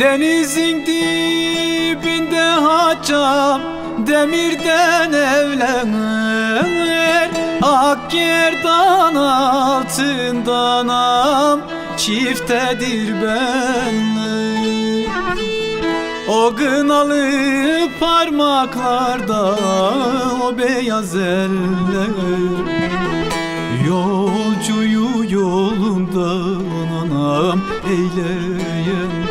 Denizin dibinde haçam Demirden evlenir. Ak yerdan altından am Çiftedir benlik. O gınalı parmaklarda o beyaz eller. Yolcuyu yolundan anam eyleyendi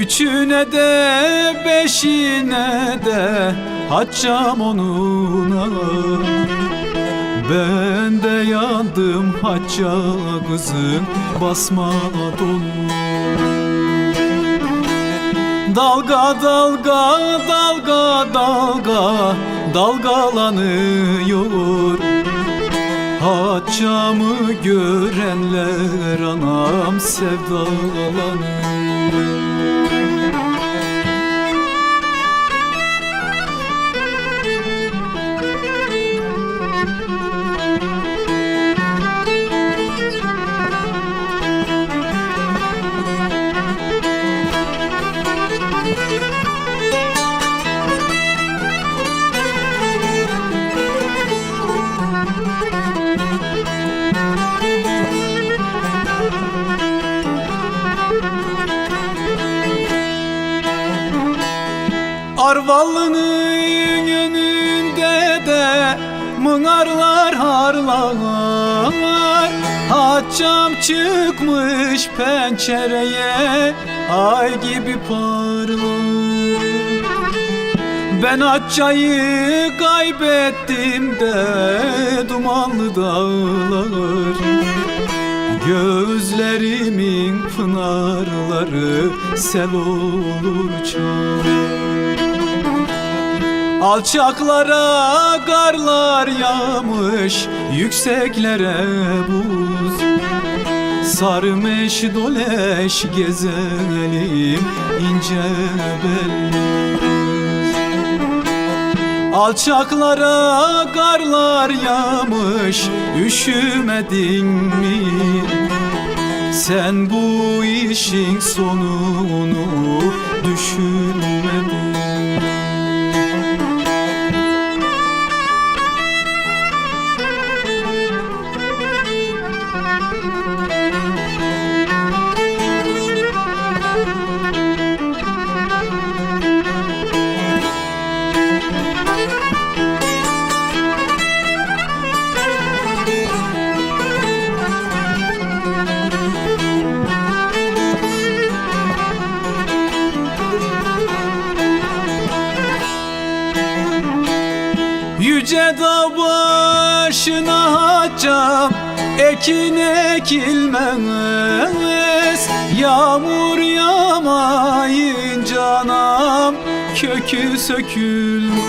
Üçüne de beşine de haçam onuna Ben de yandım hacca kızın basma dolu Dalga dalga dalga dalga dalgalanıyor Haçamı görenler anam sevdalanıyor Arvalının önünde de Mınarlar harlar Haçam çıkmış pencereye Ay gibi parlar. Ben Haçayı kaybettim de Dumanlı dağlar. Gözlerimin pınarları Sel olur çağır Alçaklara karlar yağmış Yükseklere buz. Sarmış doleş gezelim ince belli Alçaklara karlar yağmış Üşümedin mi? Sen bu işin sonunu düşünmedin Yüce dağ başına haçam Ekin ekilmez. Yağmur yağmayınca anam Kökü sökülmez.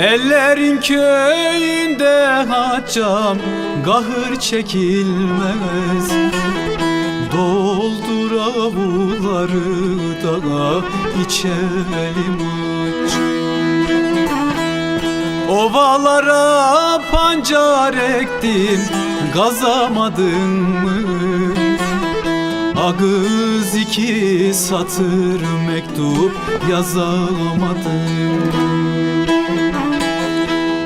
Ellerin köyünde haçam Gahır çekilmez. Doldur avulları da içelim aç Ovalara pancar ektim Gazamadın mı? Ağız iki satır mektup yazamadım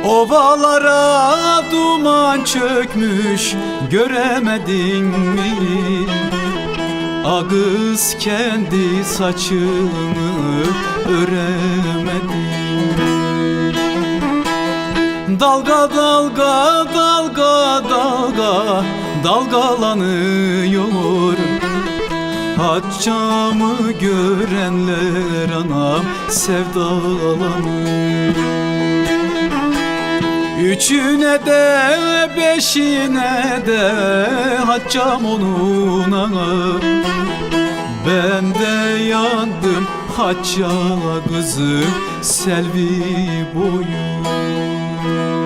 Ovalara duman çökmüş göremedin mi? Ağız kendi saçını öremedin Dalga dalga dalga dalga dalgalanıyor. Haccamı görenler anam sevdalanıyor. Üçüne de beşine de haccam onuna Ben de yandım hacca kızım Selvi boyu Bye.